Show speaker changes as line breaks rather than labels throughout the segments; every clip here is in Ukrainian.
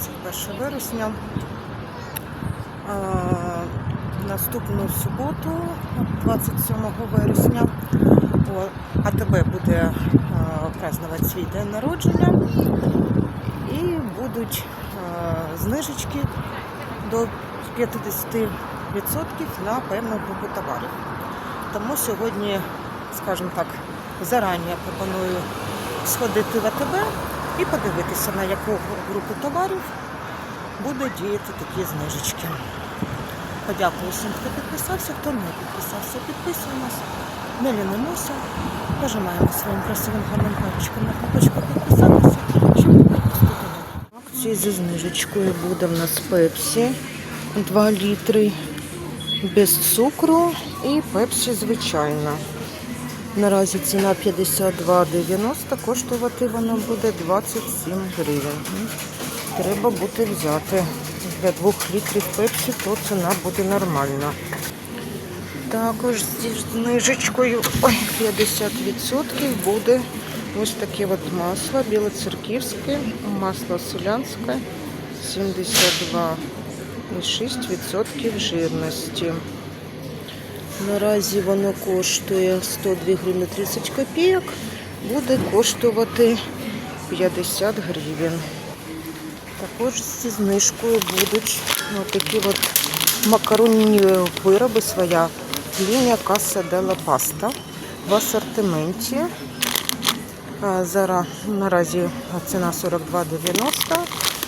21 вересня. Наступну суботу, 27 вересня, АТБ буде празднувати свій день народження і будуть знижечки до 50% на певну групу товарів. Тому сьогодні, скажімо так, зарані пропоную сходити в АТБ і подивитися, на яку групу товарів буде діяти такі знижечки. Подякую всім, хто підписався, хто не підписався, підписуємось, не лінимося, нажимаємо своїм красивим гарним пальчиком на кнопочку підписатися, щоб пропустити. Акції зі знижечкою буде в нас пепсі 2 літри без цукру і пепсі звичайна. Наразі ціна 52,90, коштувати вона буде 27 гривень. Треба буде взяти. Для 2 літрів пепсі, то ціна буде нормальна. Також зі знижечкою 50% буде ось таке от масло білоцерківське, масло селянське 72,6% жирності. Наразі воно коштує 102 гривні 30 копійок, буде коштувати 50 гривень. Також зі знижкою будуть ну, такі от макаронні вироби, своя лінія Каса Дела Паста в асортименті. Зараз наразі ціна 42,90.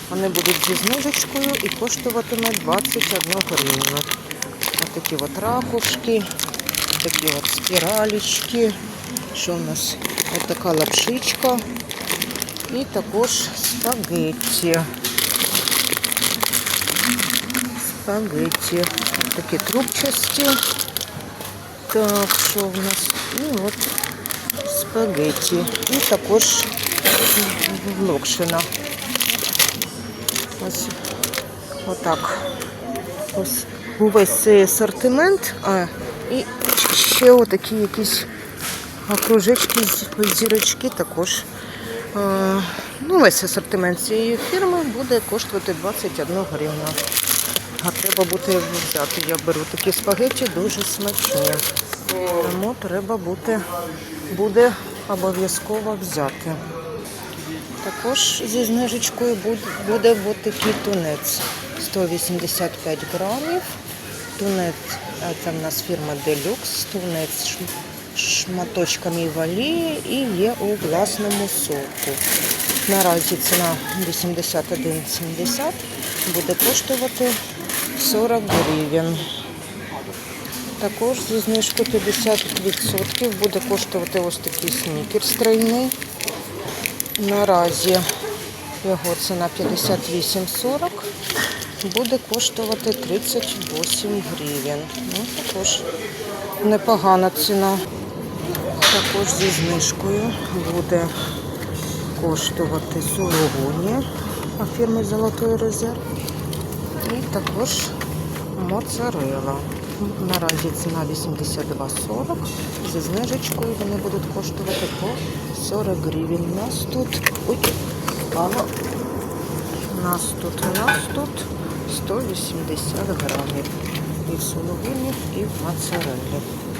Вони будуть зі знижечкою і коштуватиме 21 гривню. Ось такі от ракушки, такі от спіралічки. Що в нас? Ось така лапшичка. І також спагетті. Спагетті. Ось такі трубчасті. Так, що в нас? І от спагетті. І також локшина. Ось отак. Ось увесь цей асортимент. А, і ще отакі якісь кружечки, зірочки також. Ну, весь асортимент цієї фірми буде коштувати 21 гривну. А треба буде взяти. Я беру такі спагетті дуже смачні. Тому треба бути, буде обов'язково взяти. Також зі знижечкою буде, буде такий тунець 185 грамів. Тунець, а це в нас фірма Deluxe, тунець шматочками в олії і є у власному соку. Наразі ціна 81,70 буде коштувати 40 гривень. Також зі знижкою 50% буде коштувати ось такий снікерс тройний. Наразі його ціна 58,40 буде коштувати 38 гривень. Ну, також непогана ціна. Також зі знижкою буде коштувати сулугуні фірми Золотой резерв. І також моцарела. Наразі ціна 82,40. Зі знижечкою вони будуть коштувати по 40 гривень. У нас тут ой. У нас тут у нас тут 180 грамів. І в сулугуні, і в моцарелі.